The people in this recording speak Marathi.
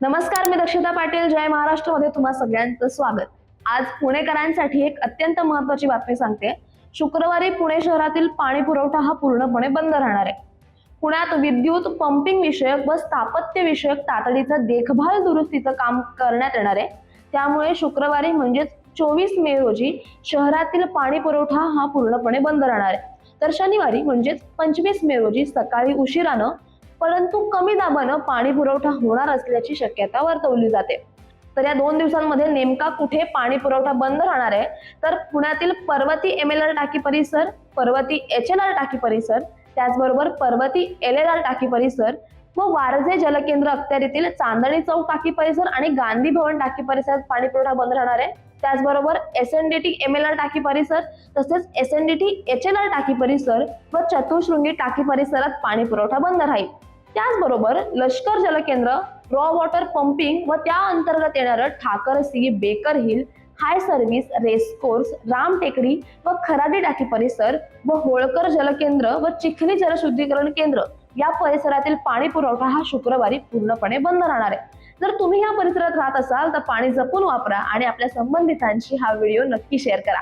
नमस्कार मी दक्षिता पाटील जय महाराष्ट्रमध्ये तुम्हा सगळ्यांचं स्वागत. आज पुणेकरांसाठी एक अत्यंत महत्वाची बातमी सांगते. शुक्रवारी पुणे शहरातील पाणी पुरवठा हा पूर्णपणे बंद राहणार आहे. पुण्यात विद्युत पंपिंग विषयक व स्थापत्य विषयक तातडीचं देखभाल दुरुस्तीचं काम करण्यात येणार आहे. त्यामुळे शुक्रवारी म्हणजेच चोवीस मे रोजी शहरातील पाणी पुरवठा हा पूर्णपणे बंद राहणार आहे. तर शनिवारी म्हणजेच पंचवीस मे रोजी सकाळी उशिरानं परंतु कमी दाबानं पाणी पुरवठा होणार असल्याची शक्यता वर्तवली जाते. तर या दोन दिवसांमध्ये नेमका कुठे पाणी पुरवठा बंद राहणार आहे? तर पुण्यातील पर्वती एम एल आर टाकी परिसर पर्वती एच एल आर टाकी परिसर त्याचबरोबर पर्वती एल एल आर टाकी परिसर व वारजे जलकेंद्र अखत्यारीतील चांदणी चौक टाकी परिसर आणि गांधी भवन टाकी परिसरात पाणी पुरवठा बंद राहणार आहे. त्याचबरोबर S N D T M L R टाकी परिसर तसेच S N D T H L R टाकी परिसर व चतुशृंगी टाकी परिसरात पाणी पुरवठा बंद राहील. त्याचबरोबर लष्कर जलकेंद्र रॉ वॉटर पंपिंग व त्या अंतर्गत येणारं ठाकर C Baker Hill high service race course Ram Tekdi व खराडी टाकी परिसर व होळकर जलकेंद्र व चिखली जलशुद्धीकरण केंद्र या परिसरातील पाणी पुरवठा हा शुक्रवारी पूर्णपणे बंद राहणार आहे. जर तुम्ही या परिसरात राहत असाल तर पाणी जपून वापरा आणि आपल्या संबंधितांशी हा व्हिडिओ नक्की शेअर करा.